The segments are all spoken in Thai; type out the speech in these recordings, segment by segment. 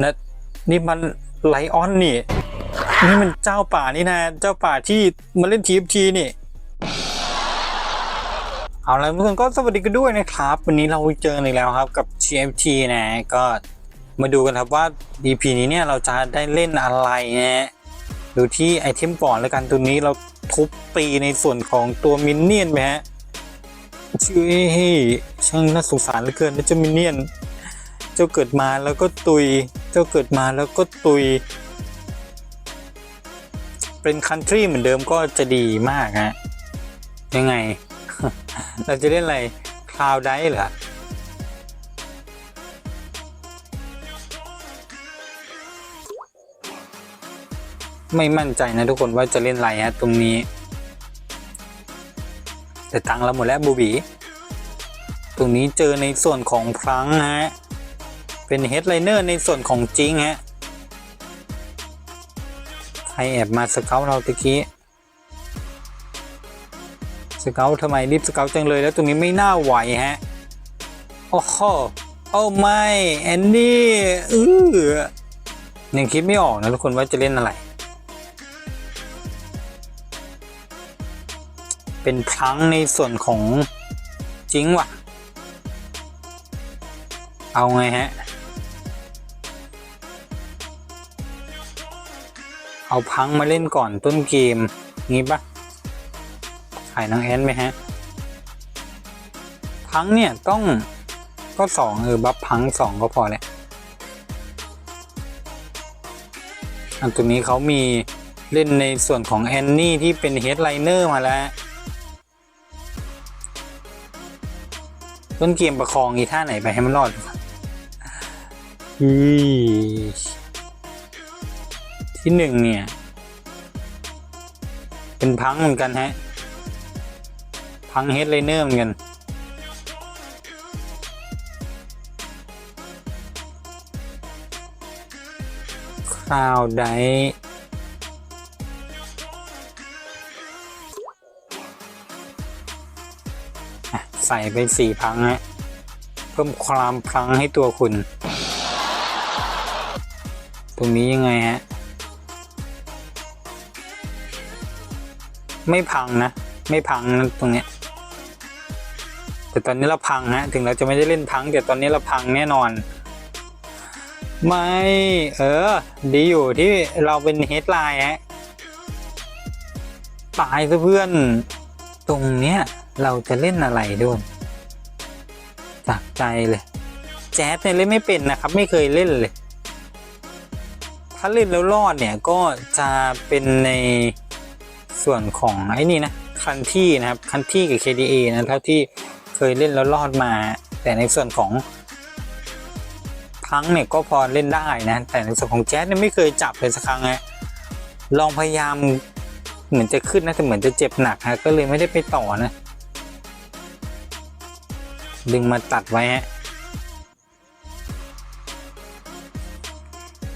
นะนี่มันไลออนนี่ นี่มันเจ้าป่านี่นะ เจ้าป่าที่มาเล่นทีฟทีนี่ เอาละทุกคนก็สวัสดีกันด้วยนะครับ วันนี้เราเจอกันอีกแล้วครับกับ GMT นะก็มาดูกันครับว่า EP นี้เนี่ยเราจะได้เล่นอะไรนะดูที่ไอเทมก่อนแล้วกันตัวนี้เราทุบตีในส่วนของตัวมินเนี่ยนไปฮะชื่อช่างน่าสงสารเหลือเกินนะเจ้ามินเนี่ยน เจ้าเกิดมาแล้วก็ตุย เจ้าเกิดมาแล้วก็ตุย เป็นคันทรีเหมือนเดิมก็จะดีมากฮะยังไง เราจะเล่นอะไรคลาวได้เหรอไม่มั่นใจนะทุกคนว่าจะเล่นอะไรฮะตรงนี้ แต่ตังเราหมดแล้วบูบี ตรงนี้เจอในส่วนของพลังฮะ เป็นเฮดไลเนอร์ในส่วนของจริงฮะใครแอบมาสเกลเราตะกี้สเกลทำไมรีบสเกลจังเลยแล้วตรงนี้ไม่น่าไหวฮะโอ้โหโอ้ไม่แอนนี่เออยังคิดไม่ออกนะทุกคนว่าจะเล่นอะไร เป็นพลังในส่วนของจริงว่ะ เอาไงฮะ เอาพังมาเล่นก่อนต้นเกม งี้ปะขายน้องแอนไหมฮะ พังเนี่ยต้องก็สองเออ บัฟพังสองก็พอแหละอันตัวนี้เขามีเล่นในส่วนของแอนนี่ที่เป็นเฮดไลเนอร์มาแล้ว ต้นเกมประคองอีท่าไหนไปให้มันรอดอี ที่หนึ่งเนี่ย เป็นพังเหมือนกันฮะ พังเฮดไลเนอร์เหมือนกัน คราวไดใส่ไปสี่พังฮะ เพิ่มความพลังให้ตัวคุณ ตรงนี้ยังไงฮะ ไม่พังนะ ไม่พังนะตรงเนี้ยแต่ตอนนี้เราพังฮะถึงเราจะไม่ได้เล่นพังแต่ตอนนี้เราพังแน่นอน ไม่เออ ดีอยู่ที่เราเป็นเฮดไลน์ฮะตายซะเพื่อน ตรงเนี้ยเราจะเล่นอะไรด้วยจากใจเลย แจ๊สเนี่ยเล่นไม่เป็นนะครับ ไม่เคยเล่นเลย ถ้าเล่นแล้วรอดเนี่ยก็จะเป็นใน ส่วนของไอ้นี่นะคันที่นะครับคันที่กับ KDA นะเท่าที่เคยเล่นแล้วรอดมา แต่ในส่วนของพังเนี่ยก็พอเล่นได้นะ แต่ในส่วนของแจ๊สเนี่ยไม่เคยจับเลยสักครั้งฮะลองพยายามเหมือนจะขึ้นนะแต่เหมือนจะเจ็บหนักฮะก็เลยไม่ได้ไปต่อนะ ดึงมาตัดไว้ฮะ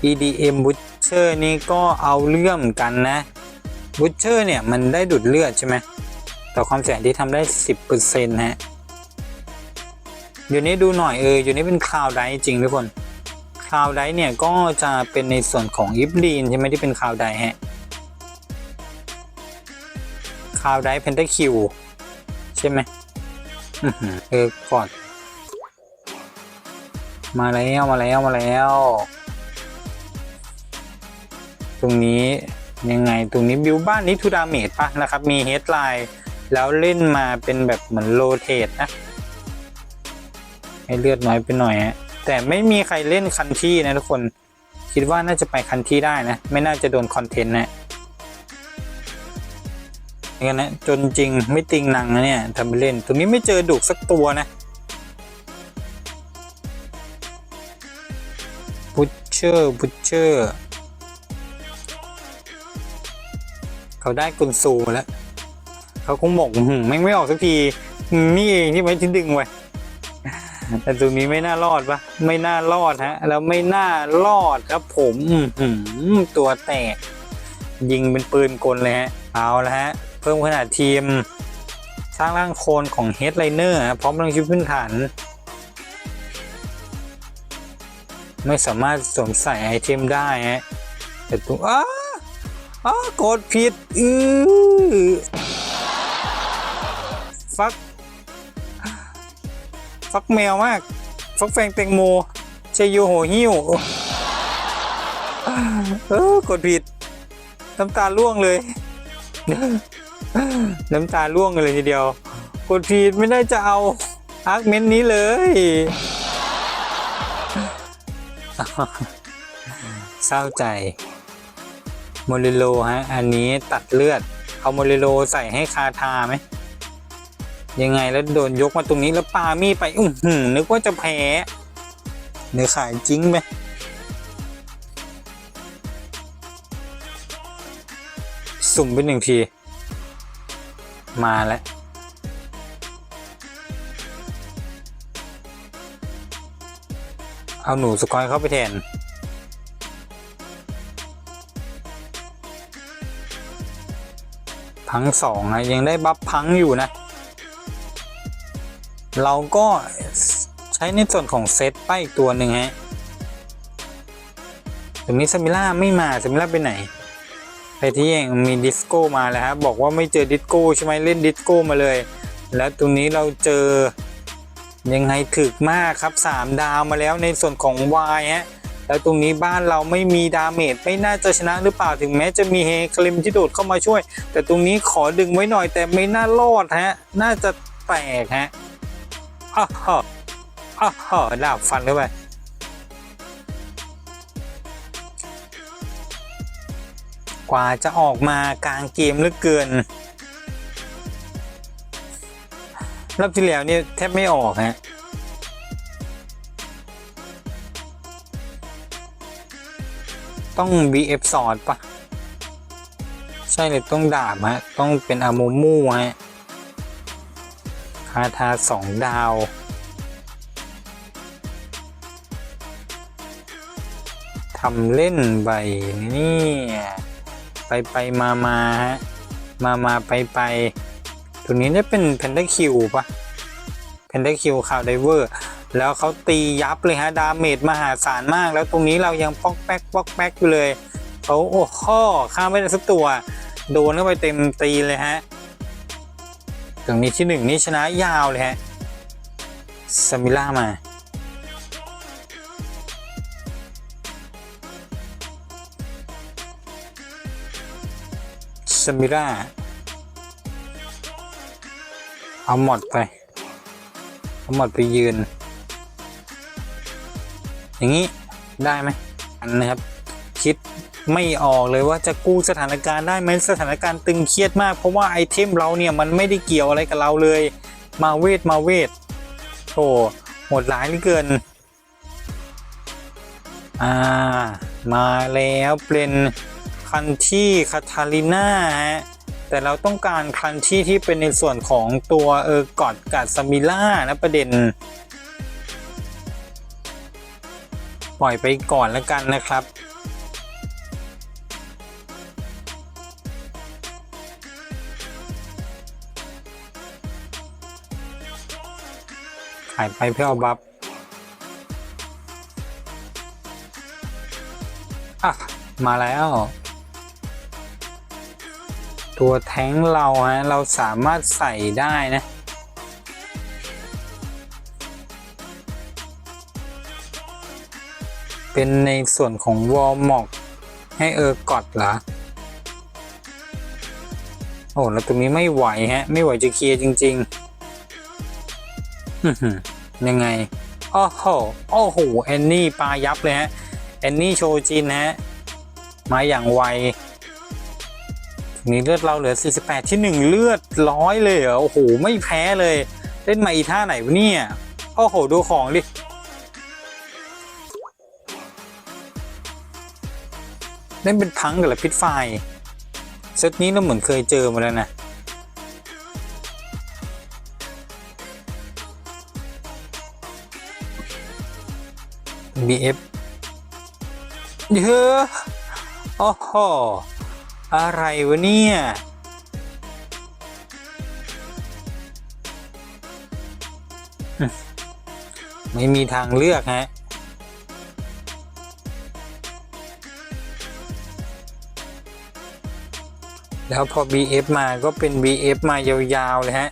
EDM Butcher นี่ก็เอาเรื่องเหมือ นกันนะ Butcher เนี่ยมันได้ดูดเลือดใช่ไหมต่อความเสี่ยงที่ทำได้ 10%ฮะอยู่นี้ดูหน่อยเอออยู่นี้เป็นคลาวไดจริงทุกคนคลาวไดเนี่ยก็จะเป็นในส่วนของอิฟลีนใช่ไหมที่เป็นคลาวไดฮะคลาวไดเพนทาคิวใช่ไหมเออก่อนมาแล้วมาแล้วมาแล้ว ตรงนี้ ยังไงตรงนี้บิวบ้านนี้ทูดาเมจปะนะครับ มีเฮดไลน์แล้วเล่นมาเป็นแบบเหมือนโรเทตนะ ให้เลือดน้อยไปหน่อยฮะแต่ไม่มีใครเล่นคันที่นะทุกคนคิดว่าน่าจะไปคันที่ได้นะ ไม่น่าจะโดนคอนเทนต์นะอย่างนั้นนะจนจริงไม่ติงนังนะเนี่ยทำไปเล่น ตรงนี้ไม่เจอดุกสักตัวนะบุชเชอร์บุชเชอร์ เขาได้กุนซูมาแล้วเขาคงบอกหมไม่ไม่ออกสักที นี่เองที่ไว้ที่ดึงไว้แต่ตรงนี้ไม่น่ารอดปะไม่น่ารอดฮะ แล้วไม่น่ารอดครับผมอืตัวแตก ยิงเป็นปืนกลเลยฮะ เอาละฮะ เพิ่มขนาดทีม สร้างร่างโคลนของ Headliner ฮะพร้อมพลังชีวิตพื้นฐาน ไม่สามารถสวมใส่ไอเทมได้ฮะแต่ตัวอ้า อ้ากดผิด อือฟัก ฟักแมวมาก ฟักแฟงแตงโมชยโยโหหิ้วเออกดผิด น้ำตาล่วงเลย น้ำตาล่วงเลยทีเดียว กดผิดไม่ได้จะเอาอาร์กเมนต์นี้เลยเศร้าใจ โมเรโลฮะ อันนี้ตัดเลือด เอาโมเรโลใส่ให้คาทาไหม ยังไงแล้วโดนยกมาตรงนี้แล้วปามีไป อื้อหือนึกว่าจะแพ้เนื้อขายจริงไหมสุ่มไปหนึ่งที มาแล้วเอาหนูสกอยเข้าไปแทน พังสองนะยังได้บัฟพังอยู่นะ เราก็ใช้ในส่วนของเซตไปอีกตัวหนึ่งฮะตรงนี้ซามิล่าไม่มาซามิล่าไปไหน ไปที่ยังมีดิสโก้มาแล้วครับบอกว่าไม่เจอดิสโก้ใช่ไหมเล่นดิสโก้มาเลย แล้วตรงนี้เราเจอยังไงถึกมากครับ 3 ดาวมาแล้วในส่วนของวายฮะ แล้วตรงนี้บ้านเราไม่มีดาเมจไม่น่าจะชนะหรือเปล่าถึงแม้จะมีเฮคลิมที่โดดเข้ามาช่วย แต่ตรงนี้ขอดึงไว้หน่อยแต่ไม่น่ารอดฮะ น่าจะแตกฮะอ้าวอ้าวดาบฟันเข้าไปกว่าจะออกมากลางเกมเหลือเกิน รอบที่แล้วเนี่ยแทบไม่ออกฮะ ต้อง BF สอดปะใช่เลยต้องดาบฮะ ต้องเป็นอาโมมูฮะคาทาสองดาว ทำเล่นใบนี่ไปไปมามาฮะ มามาไปไปตัวนี้เนี่ยเป็นแพนด้าคิวปะแพนด้าคิวข่าวไดเวอร์ แล้วเขาตียับเลยฮะดาเมจมหาศาลมาก แล้วตรงนี้เรายังป๊อกแป๊กป๊อกแป๊กอยู่เลยเขาโอ้ข้อข้ามไม่ได้สักตัว โดนเข้าไปเต็มตีเลยฮะตรงนี้ที่หนึ่งนี่ชนะยาวเลยฮะซามิล่ามาสมิร่าเอาหมดไปเอาหมดไปยืน อย่างนี้ได้ไหมอันนะครับ คิดไม่ออกเลยว่าจะกู้สถานการณ์ได้ไหมสถานการณ์ตึงเครียดมาก เพราะว่าไอเทมเราเนี่ยมันไม่ได้เกี่ยวอะไรกับเราเลย มาเวทมาเวทโอ้โหดร้ายเหลือเกิน อ่า มาแล้วเป็นคันที่คาทาลิน่าฮะแต่เราต้องการคันที่ที่เป็นในส่วนของตัวเออกอดกัดซามิล่านะประเด็น ปล่อยไปก่อนแล้วกันนะครับ ขายไปเพื่อเอาบัฟอะ มาแล้ว ตัวแท้งเราฮะ เราสามารถใส่ได้นะ เป็นในส่วนของวอลมอกให้เออกอดเหรอโอ้แล้วตรงนี้ไม่ไหวฮะ ไม่ไหวจะเคลียร์จริงๆยังไงโอ้โหโอ้โหแอนนี่ปลายับเลยฮะแอนนี่โชจินฮะมาอย่างไวนี่เลือดเราเหลือ 48 ที่ 1 เลือดร้อยเลยเหรอโอ้โห ไม่แพ้เลย เล่นมาอีท่าไหนวะเนี่ย โอ้โห ดูของดิ เล่นเป็นพังกับละพิษไฟเซตนี้เราเหมือนเคยเจอมาแล้วนะ BF เยอะโอ้โห อะไรวะเนี่ย ไม่มีทางเลือกฮะ แล้วพอ BF มาก็เป็น BF มายาวๆเลยฮะ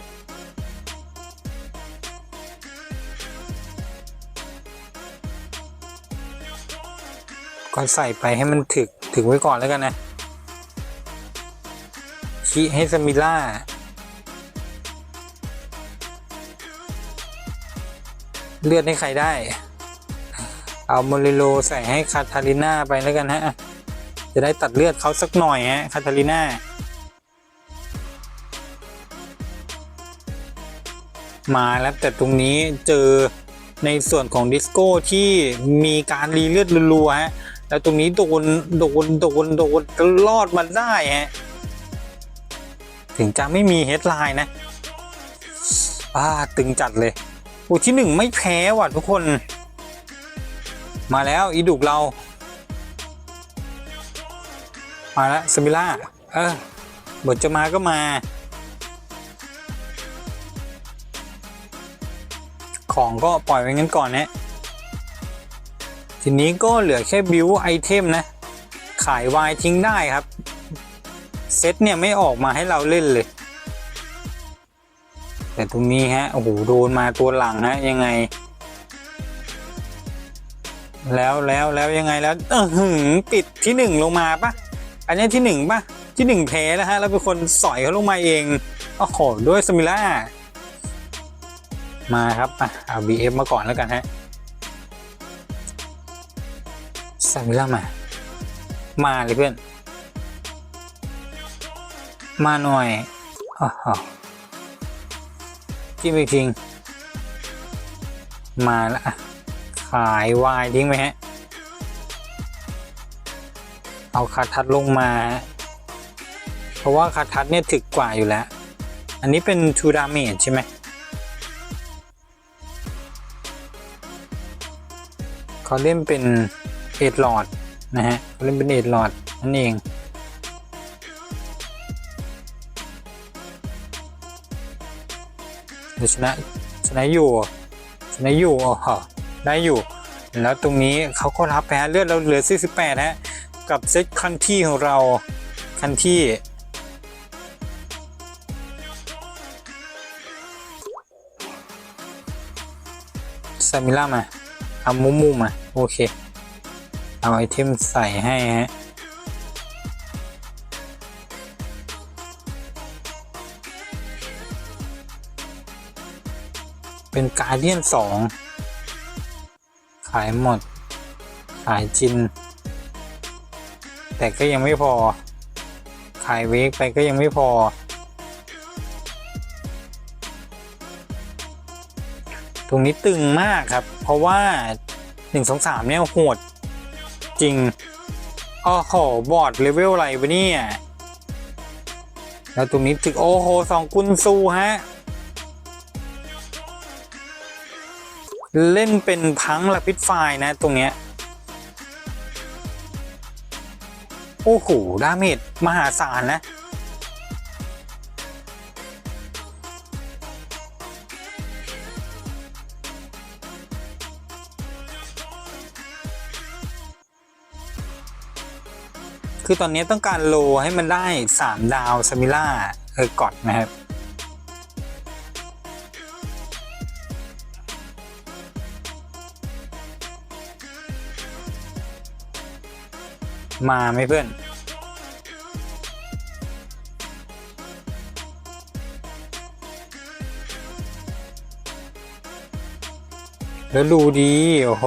ก็ใส่ไปให้มันถึกถึงไว้ก่อนแล้วกันนะคีให้สมิล่าเลือดให้ใครได้ เอาโมเรโลใส่ให้คาทาลิน่าไปแล้วกันฮะ จะได้ตัดเลือดเขาสักหน่อยฮะคาทาลิน่า มาแล้วแต่ตรงนี้เจอในส่วนของดิสโก้ที่มีการรีเลือดรัวๆฮะแล้วตรงนี้โดนโดนโดนโดนรอดมาได้ฮะถึงจะไม่มีเฮดไลน์นะอ่าตึงจัดเลยโอ้ที่หนึ่งไม่แพ้ว่ะทุกคน มาแล้วอีดุกเรา มาแล้วสมิล่าเออบทจะมาก็มา ของก็ปล่อยไว้งั้นก่อนนะทีนี้ก็เหลือแค่บิวไอเทมนะ ขายวายทิ้งได้ครับ เซตเนี่ยไม่ออกมาให้เราเล่นเลย แต่ตรงนี้ฮะ โอ้โห โดนมาตัวหลังฮะ ยังไง แล้วแล้วแล้วยังไงแล้วเออหือปิดที่หนึ่งลงมาปะอันนี้ที่หนึ่งปะที่หนึ่งแพ้แล้วฮะ แล้วเป็นคนสอยเขาลงมาเอง โอ้โห ด้วยสมิล่า มาครับอะเอา BF มาก่อนแล้วกันฮะสมิล่ามา มาเลยเพื่อน มาหน่อยอ๋อจิ้มอีกทีมาแล้วอะขายวายทิ้งไปฮะ เอาคาทัดลงมา เพราะว่าคาทัดเนี่ยถึกกว่าอยู่แล้ว อันนี้เป็นทูดาเมจใช่ไหม เขาเล่นเป็นเอ็ดลอดนะฮะเขาเล่นเป็นเอ็ดลอดนั่นเองชนะชนะอยู่ชนะอยู่อ๋อได้อยู่ แล้วตรงนี้เขาก็รับแพ้เลือดเราเหลือ 48 ฮะ กับเซตคันที่ของเราคันที่ซามิล่ามา เอามุมมุมมาโอเค เอาไอเทมใส่ให้ฮะเป็นการเดียนสองขายหมด ขายจิน แต่ก็ยังไม่พอ ขายเวกไปก็ยังไม่พอ ตรงนี้ตึงมากครับ เพราะว่า 1 2 3 เนี่ยโหด จริงอ้อโหบอร์ดเลเวลอะไรวะเนี่ยแล้วตรงนี้ถึงโอ้โหสองกุนซูฮะ เล่นเป็นพังละพิษไฟนะตรงเนี้ย โอ้โหดาเมจมหาศาลนะ คือตอนนี้ต้องการโลให้มันได้ 3 ดาวซามิล่าเออกอดนะครับ มาไหมเพื่อนแล้วดูดี โอ้โห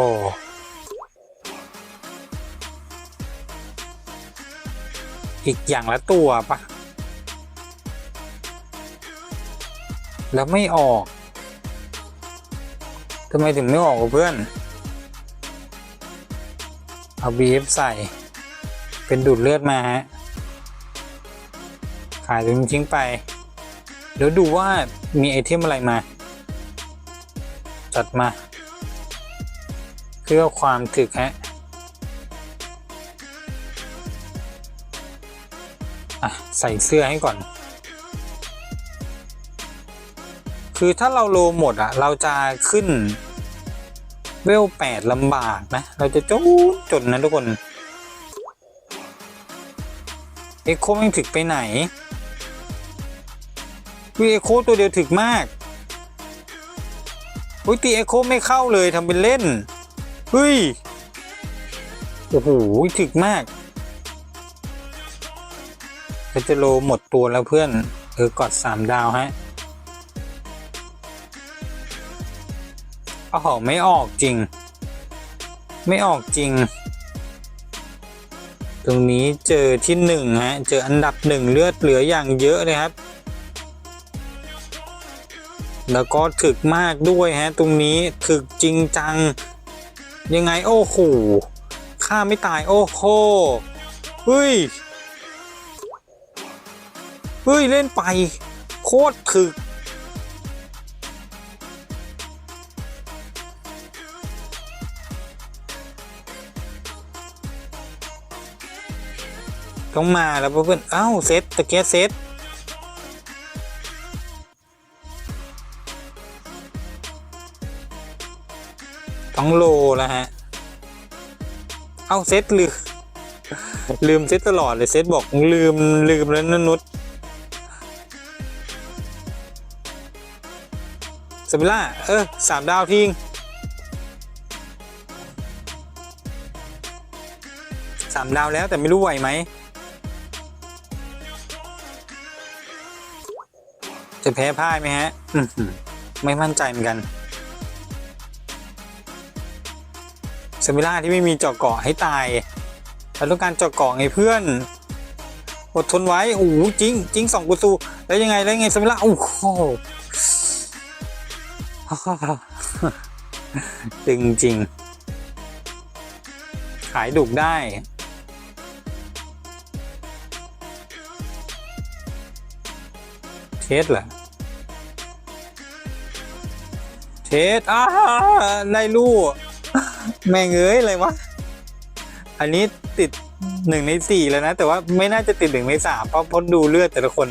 อีกอย่างละตัวปะแล้วไม่ออกทำไมถึงไม่ออกเพื่อน เอาบีเอฟใส่ เป็นดูดเลือดมาฮะ ขายตรงนี้ทิ้งไป เดี๋ยวดูว่ามีไอเทมอะไรมา จัดมา เพื่อความถึกฮะ อะใส่เสื้อให้ก่อน คือถ้าเราโลหมดอะ เราจะขึ้น เวลแปดลำบากนะ เราจะจนจนนะทุกคน เอโคแม่ถึกไปไหนวิเอโคตัวเดียวถึกมากอุ้ยตีเอโคไม่เข้าเลยทำเป็นเล่นเฮ้ยโอ้โหถึกมาก เพชรโลหมดตัวแล้วเพื่อน เออกอดสามดาวฮะโอ้โหไม่ออกจริง ไม่ออกจริง ตรงนี้เจอที่หนึ่งฮะ เจออันดับหนึ่งเลือดเหลืออย่างเยอะเลยครับ แล้วก็ถึกมากด้วยฮะ ตรงนี้ถึกจริงจัง ยังไงโอ้โหฆ่าไม่ตายโอ้โหเฮ้ย เฮ้ย เล่นไป โคตรถึก ต้องมาแล้วเพื่อนเอ้า เซตตะเกียเซตต้องโลแล้วฮะ เอ้าเซตลืมลืมเซตตลอดเลยเซตบอกลืมลืมแล้วนนุช สมิล่า เออสามดาวทิ้งสามดาวแล้วแต่ไม่รู้ไหวไหมจะแพ้พ่ายไหมฮะไม่มั่นใจเหมือนกันสมิล่าที่ไม่มีเจาะเกาะให้ตายเราต้องการเจาะเกาะไงเพื่อน อดทนไว้โอ้โหจริงจริงสองกุซูแล้วยังไงแล้วยังไงสมิล่าโอ้โห ตึงจริง ขายดุกได้ เทสเหรอเทสอ้าได้ลูกแม่งเอ้ยอะไรวะ อันนี้ติดหนึ่งในสี่แล้วนะ แต่ว่าไม่น่าจะติดหนึ่งในสามเพราะพราะดูเลือดแต่ละคน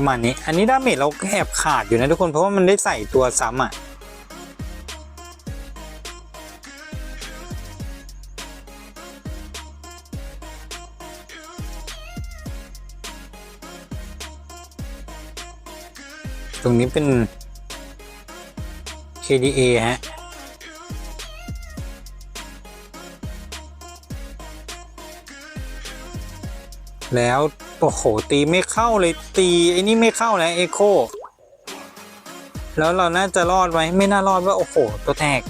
ประมาณนี้ อันนี้ดาเมจเราแอบขาดอยู่นะทุกคน เพราะว่ามันได้ใส่ตัวซ้ำอะ ตรงนี้เป็น KDA ฮะแล้ว โอ้โห ตีไม่เข้าเลยตีไอ้นี่ไม่เข้านะเอโคแล้วเราน่าจะรอดไหมไม่น่ารอดว่าโอ้โห ตัวแตก